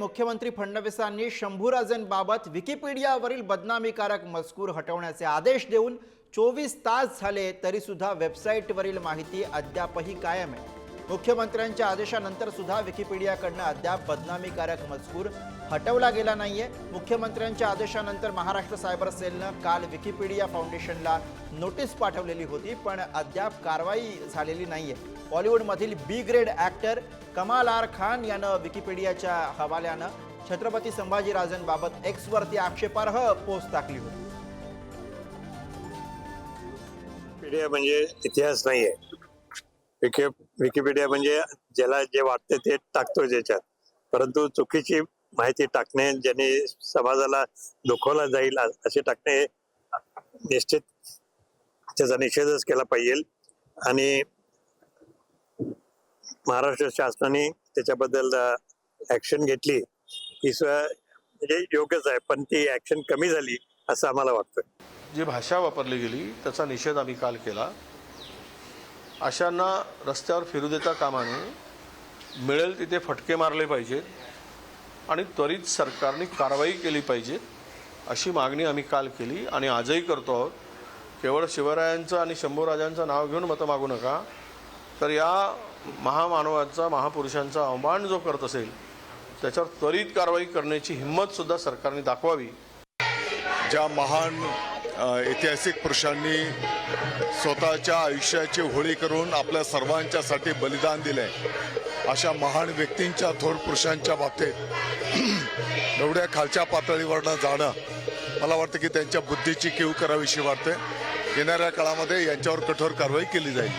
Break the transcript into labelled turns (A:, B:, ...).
A: मुख्यमंत्री फडणवीसांनी शंभूराजेंबाबत विकिपीडियावरील बदनामीकारक मजकूर हटवण्याचे आदेश देऊन चोवीस तास झाले तरी सुद्धा वेबसाईटवरील माहिती अद्यापही कायम आहे. मुख्यमंत्र्यांच्या आदेशानंतर सुद्धा विकिपीडियाकडनं अद्याप बदनामीकारक मजकूर हटवला गेला नाहीये. मुख्यमंत्र्यांच्या आदेशानंतर महाराष्ट्र सायबर सेलनं काल विकिपीडिया फाउंडेशनला नोटीस पाठवलेली होती पण अद्याप कारवाई झालेली नाहीये. बॉलिवूडमधील B grade actor Kamaal R Khan यानं विकिपीडियाच्या हवाल्यानं छत्रपती संभाजीराजांबाबत एक्सवरती आक्षेपार्ह पोस्ट टाकली होती.
B: विकिपीडिया म्हणजे इतिहास नाहीये. विकिपीडिया म्हणजे ज्याला जे वाटते ते टाकतो ज्याच्यात. परंतु चुकीची माहिती टाकणे ज्याने समाजाला दुखवला जाईल असे टाकणे निश्चित त्याचा निषेधच केला पाहिजे. आणि महाराष्ट्र शासनाने त्याच्याबद्दल ऍक्शन घेतली. ही म्हणजे योग्यच आहे पण ती ऍक्शन कमी झाली असं आम्हाला वाटतं.
C: जी भाषा वापरली गेली त्याचा निषेध आम्ही काल केला. अशांना रस्त्यावर फिरू देता कामा नये. मिळेल तिथे फटके मारले पाहिजेत आणि त्वरित सरकारने कारवाई केली पाहिजे अशी मागणी आम्ही काल केली आणि आजही करतो आहोत. केवळ शिवरायांचं आणि शंभूराजांचं नाव घेऊन मतं मागू नका. तर या महामानवाचा महापुरुषांचा अवमान जो करत असेल त्याच्यावर त्वरित कारवाई करण्याची हिंमतसुद्धा सरकारने दाखवावी.
D: ज्या महान ऐतिहासिक पुरुषांनी स्वतःच्या आयुष्याची होळी करून आपल्या सर्वांच्यासाठी बलिदान दिले अशा महान व्यक्तींच्या थोर पुरुषांच्या बाबतीत एवढ्या खालच्या पातळीवरनं जाणं मला वाटतं की त्यांच्या बुद्धीची कीव करावीशी वाटते. येणाऱ्या काळामध्ये यांच्यावर कठोर कारवाई केली जाईल.